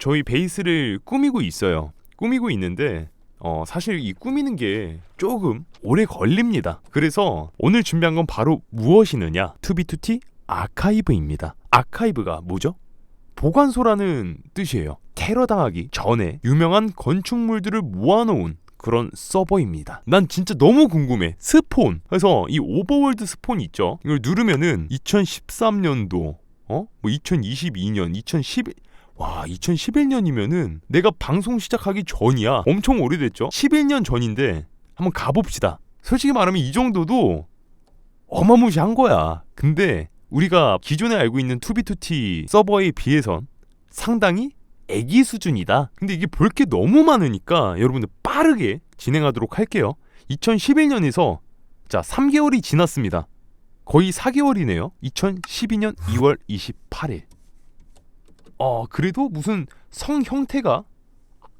저희 베이스를 꾸미고 있어요. 꾸미고 있는데 어, 사실 이 꾸미는 게 조금 오래 걸립니다. 그래서 오늘 준비한 건 바로 무엇이느냐? 투비투티 아카이브입니다. 아카이브가 뭐죠? 보관소라는 뜻이에요. 테러 당하기 전에 유명한 건축물들을 모아놓은 그런 서버입니다. 난 진짜 너무 궁금해. 스폰. 그래서 이 오버월드 스폰 있죠. 이걸 누르면은 2013년도, 어? 뭐 2022년, 2011, 와, 2011년이면은 내가 방송 시작하기 전이야. 엄청 오래됐죠? 11년 전인데 한번 가봅시다. 솔직히 말하면 이 정도도 어마무시한 거야. 근데 우리가 기존에 알고 있는 투비투티 서버에 비해선 상당히 애기 수준이다. 근데 이게 볼 게 너무 많으니까 여러분들 빠르게 진행하도록 할게요. 2011년에서 자 3개월이 지났습니다. 거의 4개월이네요. 2012년 2월 28일. 어 그래도 무슨 성 형태가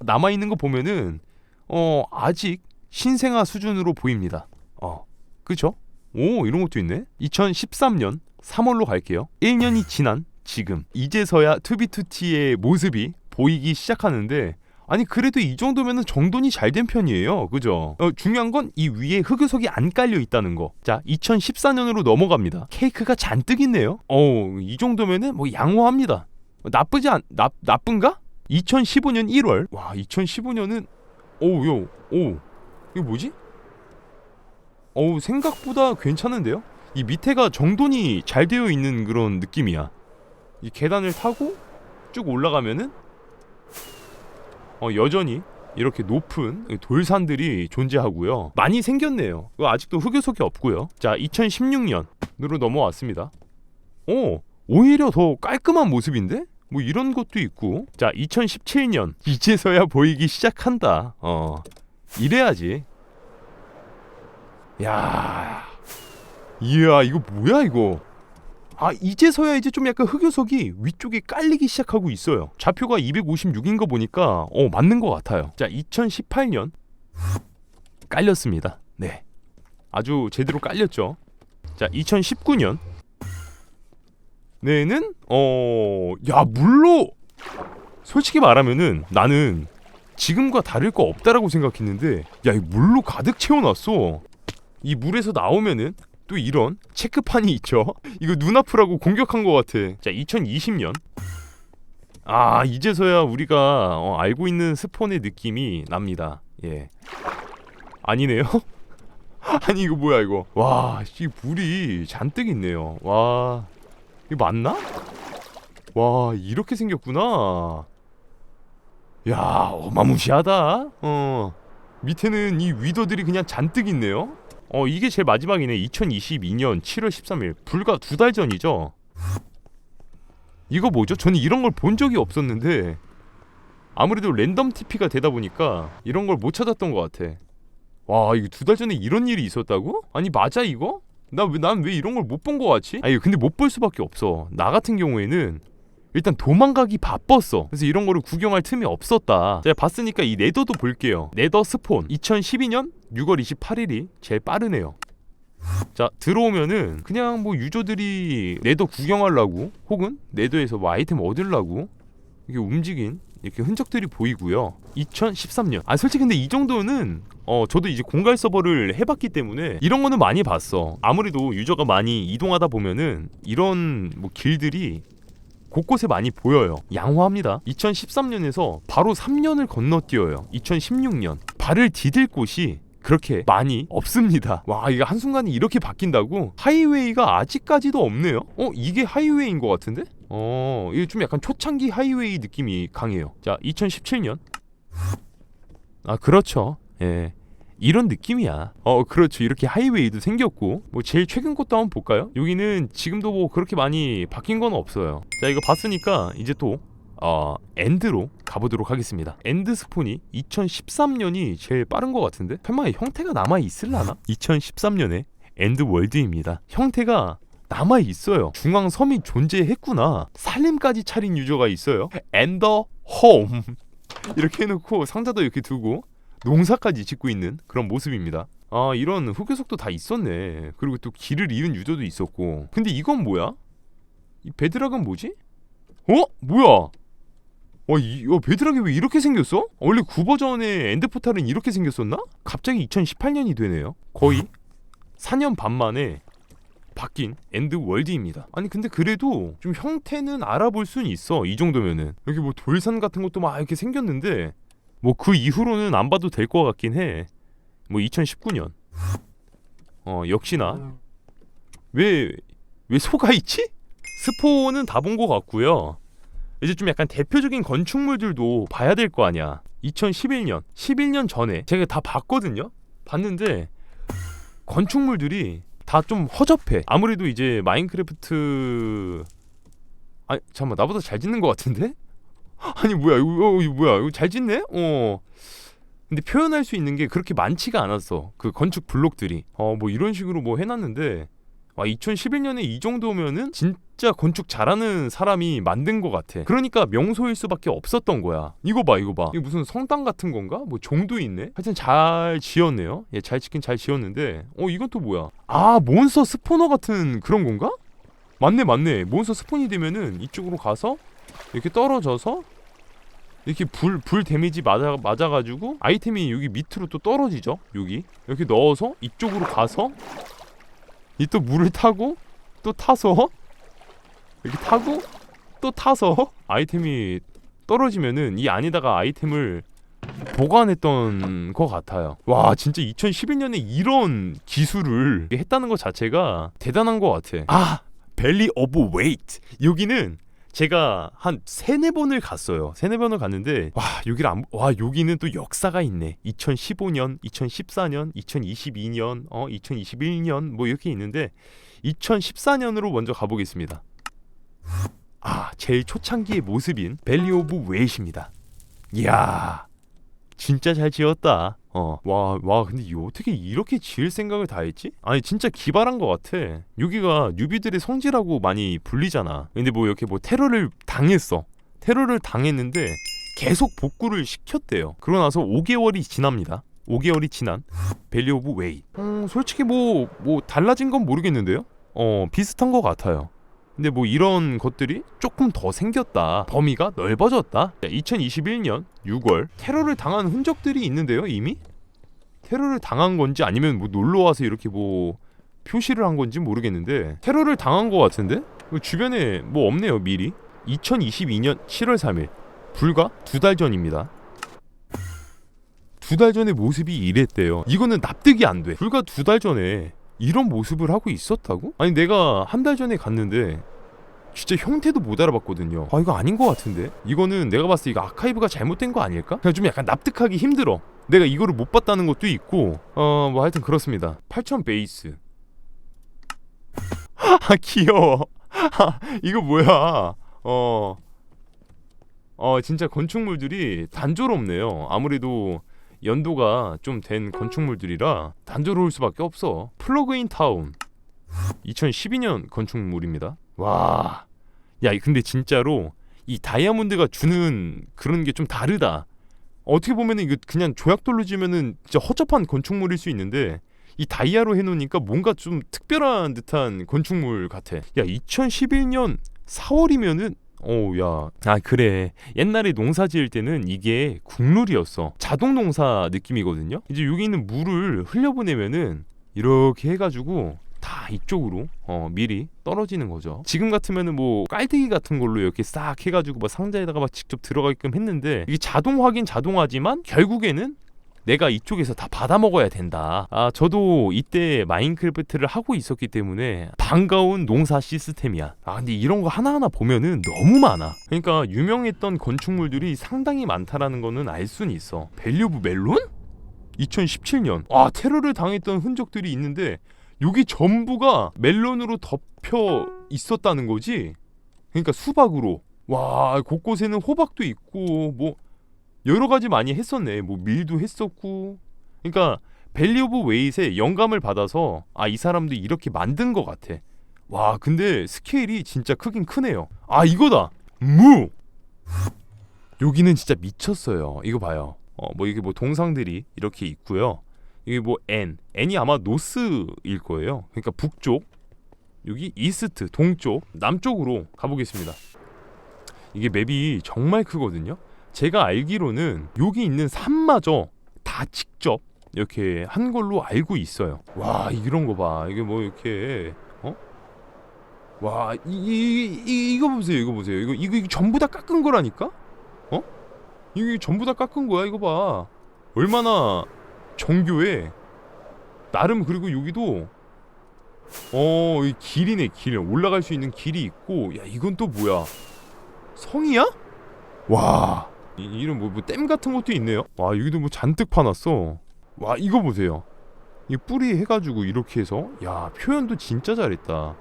남아 있는 거 보면은 어 아직 신생아 수준으로 보입니다. 어 그죠? 오 이런 것도 있네. 2013년 3월로 갈게요. 1년이 지난 지금 이제서야 투비투티의 모습이 보이기 시작하는데 아니 그래도 이 정도면은 정돈이 잘 된 편이에요. 그죠? 어, 중요한 건 이 위에 흑요석이 안 깔려 있다는 거. 자, 2014년으로 넘어갑니다. 케이크가 잔뜩 있네요. 어, 이 정도면은 뭐 양호합니다. 나쁘지 않 나, 나쁜가? 2015년 1월. 와, 2015년은 오우 요. 오. 이거 뭐지? 어우, 생각보다 괜찮은데요? 이 밑에가 정돈이 잘 되어 있는 그런 느낌이야. 이 계단을 타고 쭉 올라가면은 어, 여전히 이렇게 높은 돌산들이 존재하고요. 많이 생겼네요. 아직도 흑요석이 없고요. 자, 2016년으로 넘어왔습니다. 오, 오히려 더 깔끔한 모습인데? 뭐 이런 것도 있고. 자, 2017년 이제서야 보이기 시작한다. 어, 이래야지. 야, 이야, 이거 뭐야 이거? 아 이제서야 이제 좀 약간 흑요석이 위쪽에 깔리기 시작하고 있어요. 좌표가 256인 거 보니까 어 맞는 것 같아요. 자 2018년 깔렸습니다. 네, 아주 제대로 깔렸죠. 자 2019년 내는 어 야 물로 솔직히 말하면은 나는 지금과 다를 거 없다라고 생각했는데 야 이 물로 가득 채워놨어. 이 물에서 나오면은 또 이런 체크판이 있죠. 이거 눈 아프라고 공격한 것 같아. 자, 2020년. 아, 이제서야 우리가 어, 알고 있는 스폰의 느낌이 납니다. 예. 아니네요. 아니 이거 뭐야 이거? 와, 이 불이 잔뜩 있네요. 와, 이거 맞나? 와, 이렇게 생겼구나. 야, 어마무시하다. 어, 밑에는 이 위더들이 그냥 잔뜩 있네요. 어 이게 제일 마지막이네 2022년 7월 13일 불과 두 달 전이죠 이거 뭐죠? 저는 이런 걸 본 적이 없었는데 아무래도 랜덤 TP가 되다 보니까 이런 걸 못 찾았던 것 같아 와 이거 두 달 전에 이런 일이 있었다고? 아니 맞아 이거? 나난 왜 이런 걸 못 본 거 같지? 아니 근데 못 볼 수밖에 없어 나 같은 경우에는 일단 도망가기 바빴어. 그래서 이런 거를 구경할 틈이 없었다. 제가 봤으니까 이 네더도 볼게요. 네더 스폰 2012년 6월 28일이 제일 빠르네요. 자 들어오면은 그냥 뭐 유저들이 네더 구경하려고 혹은 네더에서 뭐 아이템 얻으려고 이게 움직인 이렇게 흔적들이 보이고요. 2013년. 아 솔직히 근데 이 정도는 어 저도 이제 공갈 서버를 해봤기 때문에 이런 거는 많이 봤어. 아무래도 유저가 많이 이동하다 보면은 이런 뭐 길들이 곳곳에 많이 보여요. 양호합니다. 2013년에서 바로 3년을 건너뛰어요. 2016년. 발을 디딜 곳이 그렇게 많이 없습니다. 와, 이거 한순간에 이렇게 바뀐다고? 하이웨이가 아직까지도 없네요. 어, 이게 하이웨이인 것 같은데? 어, 이게 좀 약간 초창기 하이웨이 느낌이 강해요. 자, 2017년. 아, 그렇죠. 예. 이런 느낌이야. 어, 그렇죠. 이렇게 하이웨이도 생겼고, 뭐 제일 최근 것도 한번 볼까요? 여기는 지금도 뭐 그렇게 많이 바뀐 건 없어요. 자, 이거 봤으니까 이제 또 어, 엔드로 가보도록 하겠습니다. 엔드 스폰이 2013년이 제일 빠른 것 같은데? 설마 형태가 남아 있을라나? 2013년에 엔드 월드입니다. 형태가 남아 있어요. 중앙 섬이 존재했구나. 살림까지 차린 유저가 있어요. 엔더 홈 이렇게 해놓고 상자도 이렇게 두고 농사까지 짓고 있는 그런 모습입니다. 아 이런 흑요석도 다 있었네. 그리고 또 길을 잃은 유저도 있었고. 근데 이건 뭐야? 이 베드락은 뭐지? 어? 뭐야? 와, 이, 어, 베드락이 왜 이렇게 생겼어? 원래 9버전의 엔드포탈은 이렇게 생겼었나? 갑자기 2018년이 되네요. 거의 4년 반 만에 바뀐 엔드 월드입니다. 아니 근데 그래도 좀 형태는 알아볼 수는 있어. 이 정도면은 여기 뭐 돌산 같은 것도 막 이렇게 생겼는데 뭐 그 이후로는 안 봐도 될 것 같긴 해. 뭐 2019년. 어 역시나 왜 왜 소가 있지? 스포는 다 본 것 같고요. 이제 좀 약간 대표적인 건축물들도 봐야 될 거 아니야. 2011년, 11년 전에 제가 다 봤거든요. 봤는데 건축물들이 다 좀 허접해. 아무래도 이제 마인크래프트 아니 잠깐만 나보다 잘 짓는 것 같은데? 아니 뭐야 이거, 어, 이거 뭐야 이거 잘 짓네? 어. 근데 표현할 수 있는 게 그렇게 많지가 않았어. 그 건축 블록들이. 어 뭐 이런 식으로 뭐 해놨는데 와 2011년에 이 정도면은 진 짜 건축 잘하는 사람이 만든 것 같아. 그러니까 명소일 수밖에 없었던 거야. 이거 봐, 이거 봐. 이게 무슨 성당 같은 건가? 뭐 종도 있네. 하여튼 잘 지었네요. 예, 잘 짓긴 잘 지었는데, 어 이건 또 뭐야? 아 몬스터 스포너 같은 그런 건가? 맞네, 맞네. 몬스터 스폰이 되면은 이쪽으로 가서 이렇게 떨어져서 이렇게 불, 불 데미지 맞아, 맞아가지고 아이템이 여기 밑으로 또 떨어지죠. 여기 이렇게 넣어서 이쪽으로 가서 이 또 물을 타고 또 타서 이렇게 타고 또 타서 아이템이 떨어지면은 이 안에다가 아이템을 보관했던 것 같아요. 와 진짜 2011년에 이런 기술을 했다는 것 자체가 대단한 것 같아. 아 벨리 오브 웨이트 여기는 제가 한 세네 번을 갔어요. 세네 번을 갔는데 와 여기를 안, 와 여기는 또 역사가 있네. 2015년, 2014년, 2022년, 어 2021년 뭐 이렇게 있는데 2014년으로 먼저 가보겠습니다. 아 제일 초창기의 모습인 벨리 오브 웨이트입니다. 이야 진짜 잘 지었다. 어, 와, 와, 근데 이 어떻게 이렇게 지을 생각을 다 했지? 아니, 진짜 기발한 것 같아. 여기가 뉴비들의 성지라고 많이 불리잖아. 근데 뭐 이렇게 뭐 테러를 당했어. 테러를 당했는데 계속 복구를 시켰대요. 그러고 나서 5개월이 지납니다. 5개월이 지난 벨리 오브 웨이. 음, 솔직히 뭐, 뭐 달라진 건 모르겠는데요? 어, 비슷한 것 같아요. 근데 뭐 이런 것들이 조금 더 생겼다. 범위가 넓어졌다. 2021년 6월 테러를 당한 흔적들이 있는데요, 이미? 테러를 당한 건지 아니면 뭐 놀러 와서 이렇게 뭐 표시를 한 건지 모르겠는데 테러를 당한 것 같은데 그 주변에 뭐 없네요, 미리. 2022년 7월 3일 불과 두 달 전입니다. 두 달 전의 모습이 이랬대요. 이거는 납득이 안 돼. 불과 두 달 전에 이런 모습을 하고 있었다고? 아니 내가 한 달 전에 갔는데 진짜 형태도 못 알아봤거든요. 아 이거 아닌 것 같은데? 이거는 내가 봤을 때 이거 아카이브가 잘못된 거 아닐까? 그냥 좀 약간 납득하기 힘들어. 내가 이거를 못 봤다는 것도 있고 어 뭐 하여튼 그렇습니다. 8천 베이스. 아 귀여워. 이거 뭐야? 어. 어 진짜 건축물들이 단조롭네요. 아무래도 연도가 좀 된 건축물들이라 단조로울 수밖에 없어. 플러그인 타운 2012년 건축물입니다. 와, 야 근데 진짜로 이 다이아몬드가 주는 그런 게 좀 다르다. 어떻게 보면은 이거 그냥 조약돌로 지면은 진짜 허접한 건축물일 수 있는데 이 다이아로 해놓으니까 뭔가 좀 특별한 듯한 건축물 같아. 야 2011년 4월이면은 오, 야. 아, 그래. 옛날에 농사 지을 때는 이게 국룰이었어. 자동 농사 느낌이거든요. 이제 여기 있는 물을 흘려보내면은 이렇게 해가지고 다 이쪽으로 어, 미리 떨어지는 거죠. 지금 같으면은 뭐 깔때기 같은 걸로 이렇게 싹 해가지고 막 상자에다가 막 직접 들어가게끔 했는데 이게 자동화긴 자동화지만 결국에는 내가 이쪽에서 다 받아 먹어야 된다. 아, 저도 이때 마인크래프트를 하고 있었기 때문에 반가운 농사 시스템이야. 아, 근데 이런 거 하나하나 보면은 너무 많아. 그러니까 유명했던 건축물들이 상당히 많다라는 거는 알 수는 있어. 밸류 브 멜론? 2017년. 아, 테러를 당했던 흔적들이 있는데 여기 전부가 멜론으로 덮여 있었다는 거지. 그러니까 수박으로. 와, 곳곳에는 호박도 있고 뭐 여러 가지 많이 했었네. 뭐 밀도 했었고. 그러니까 밸리 오브 웨이트에 영감을 받아서 아 이 사람도 이렇게 만든 것 같아. 와 근데 스케일이 진짜 크긴 크네요. 아 이거다. 무. 여기는 진짜 미쳤어요. 이거 봐요. 어 뭐 이게 뭐 동상들이 이렇게 있고요. 이게 뭐 N. N이 아마 노스일 거예요. 그러니까 북쪽. 여기 이스트 동쪽 남쪽으로 가보겠습니다. 이게 맵이 정말 크거든요. 제가 알기로는 여기 있는 산마저 다 직접 이렇게 한 걸로 알고 있어요. 와 이런 거 봐. 이게 뭐 이렇게 어? 와, 이, 이, 이, 이거 보세요, 이거 보세요. 이거, 이거, 이거 전부 다 깎은 거라니까? 어? 이게 전부 다 깎은 거야, 이거 봐. 얼마나 정교해. 나름 그리고 여기도 어, 이 길이네, 길. 올라갈 수 있는 길이 있고, 야, 이건 또 뭐야? 성이야? 와, 이, 이런 뭐, 뭐, 댐 같은 것도 있네요. 와, 여기도 뭐 잔뜩 파놨어. 와, 이거 보세요. 이 뿌리 해가지고 이렇게 해서, 야, 표현도 진짜 잘했다.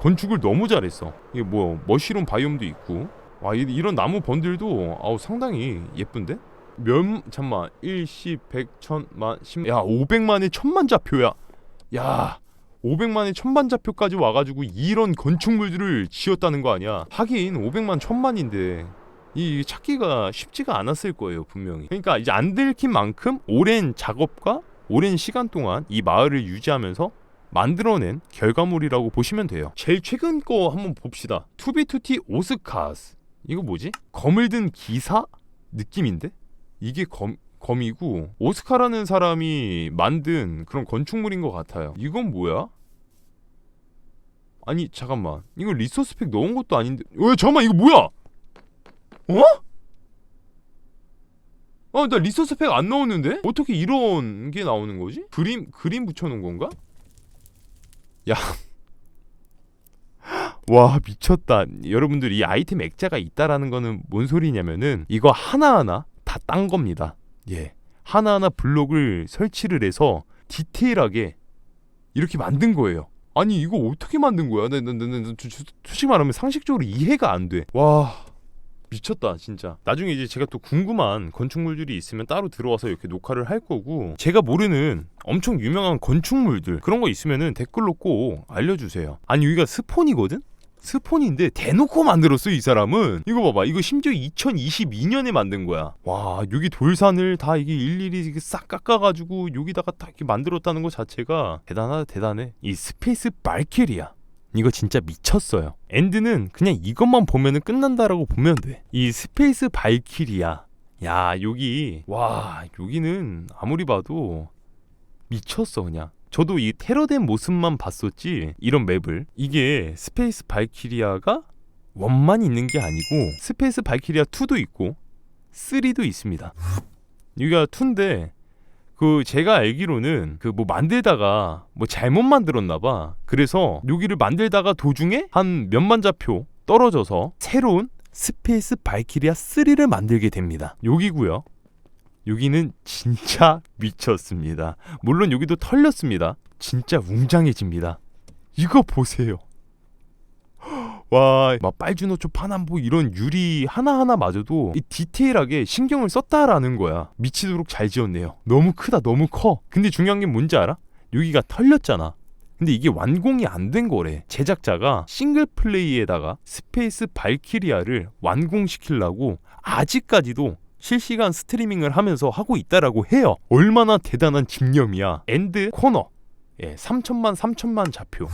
건축을 너무 잘했어. 이게 뭐 머시룸 바이옴도 있고. 와 이, 이런 나무 번들도 아우 상당히 예쁜데? 몇 잠만 1, 10, 100, 1000만, 10, 야 500만에 1000만 좌표야. 야 500만에 1000만 좌표까지 와 가지고 이런 건축물들을 지었다는 거 아니야? 하긴 500만 1000만인데 이 찾기가 쉽지가 않았을 거예요 분명히. 그러니까 이제 안 들킨 만큼 오랜 작업과 오랜 시간 동안 이 마을을 유지하면서 만들어낸 결과물이라고 보시면 돼요. 제일 최근 거 한번 봅시다. 투비투티 오스카스. 이거 뭐지? 검을 든 기사 느낌인데? 이게 검 검이고 오스카라는 사람이 만든 그런 건축물인 것 같아요. 이건 뭐야? 아니 잠깐만 이거 리소스 팩 넣은 것도 아닌데 왜 잠깐만 이거 뭐야? 어? 어, 나 리소스 팩안 넣었는데? 어떻게 이런 게 나오는 거지? 그림 그림 붙여놓은 건가? 야. 와 미쳤다 여러분들 이 아이템 액자가 있다라는 거는 뭔 소리냐면은 이거 하나하나 다 딴 겁니다. 예. 하나하나 블록을 설치를 해서 디테일하게 이렇게 만든 거예요. 아니 이거 어떻게 만든 거야? 나, 나, 나, 솔직히 말하면 상식적으로 이해가 안 돼 와 미쳤다 진짜. 나중에 이제 제가 또 궁금한 건축물들이 있으면 따로 들어와서 이렇게 녹화를 할 거고 제가 모르는 엄청 유명한 건축물들 그런 거 있으면은 댓글로 꼭 알려주세요. 아니 여기가 스폰이거든? 스폰인데 대놓고 만들었어 이 사람은 이거 봐봐 이거 심지어 2022년에 만든 거야 와 여기 돌산을 다 이게 일일이 싹 깎아가지고 여기다가 딱 이렇게 만들었다는 것 자체가 대단하다 대단해 이 스페이스 발키리야 이거 진짜 미쳤어요. 엔드는 그냥 이것만 보면은 끝난다라고 보면 돼. 이 스페이스 발키리아. 야, 여기 와, 여기는 아무리 봐도 미쳤어 그냥. 저도 이 테러된 모습만 봤었지 이런 맵을 이게 스페이스 발키리아가 원만 있는 게 아니고 스페이스 발키리아 2도 있고 3도 있습니다. 여기가 2인데 그 제가 알기로는 그 뭐 만들다가 뭐 잘못 만들었나 봐. 그래서 여기를 만들다가 도중에 한 몇만 좌표 떨어져서 새로운 스페이스 발키리아 3를 만들게 됩니다. 여기고요. 여기는 진짜 미쳤습니다. 물론 여기도 털렸습니다. 진짜 웅장해집니다. 이거 보세요. 와, 막 빨주노초 파남보 이런 유리 하나하나마저도 이 디테일하게 신경을 썼다라는 거야. 미치도록 잘 지었네요. 너무 크다, 너무 커. 근데 중요한 게 뭔지 알아? 여기가 털렸잖아. 근데 이게 완공이 안 된 거래. 제작자가 싱글 플레이에다가 스페이스 발키리아를 완공시키려고 아직까지도 실시간 스트리밍을 하면서 하고 있다라고 해요. 얼마나 대단한 집념이야. 엔드 코너. 예, 3천만 3천만 좌표.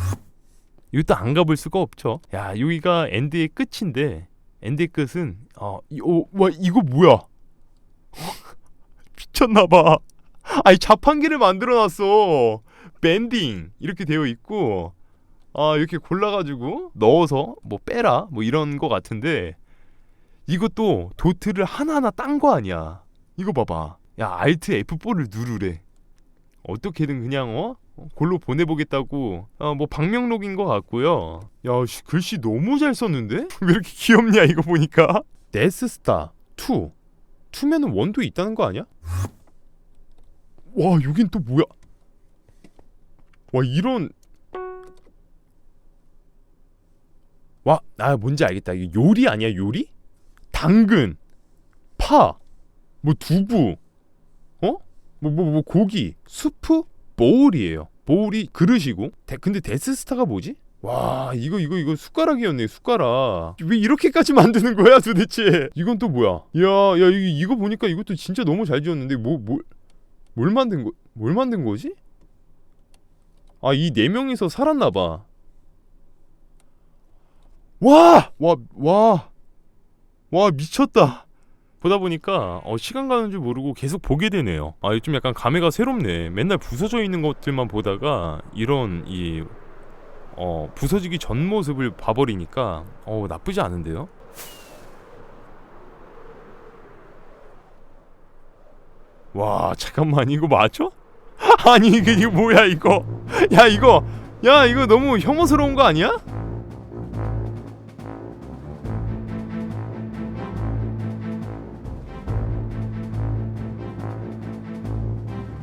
이것도 안 가볼 수가 없죠. 야 여기가 엔드의 끝인데 엔드의 끝은 어, 이, 어, 와 이거 뭐야? 미쳤나 봐. 아니 자판기를 만들어 놨어. 밴딩 이렇게 되어 있고 아 이렇게 골라 가지고 넣어서 뭐 빼라 뭐 이런 거 같은데 이것도 도트를 하나하나 딴 거 아니야. 이거 봐봐. 야 알트 F4를 누르래. 어떻게든 그냥 어 골로 보내보겠다고 어, 뭐 방명록인 것 같고요. 야 씨, 글씨 너무 잘 썼는데 왜 이렇게 귀엽냐 이거 보니까. 데스스타 2 2면은 원도 있다는 거 아니야? 와 여긴 또 뭐야? 와 이런 와 아 뭔지 알겠다 이게 요리 아니야 요리? 당근 파 뭐 두부 어? 뭐 뭐 뭐 고기 수프 보울이에요. 보울이 그릇이고. 데, 근데 데스스타가 뭐지? 와 이거 이거 이거 숟가락이었네 숟가락 왜 이렇게까지 만드는 거야 도대체 이건 또 뭐야 야야 이거, 이거 보니까 이것도 진짜 너무 잘 지었는데 뭐 뭘 뭘 만든 거 뭘 만든 거지 아 이 네 명이서 살았나 봐와와와 와 미쳤다 보다 보니까 어, 시간 가는 줄 모르고 계속 보게 되네요. 아, 좀 약간 감회가 새롭네. 맨날 부서져 있는 것들만 보다가 이런 이 어, 부서지기 전 모습을 봐버리니까 어, 나쁘지 않은데요. 와, 잠깐만 이거 맞죠? 아니 이게 이거 뭐야 이거? 야 이거 야 이거 너무 혐오스러운 거 아니야?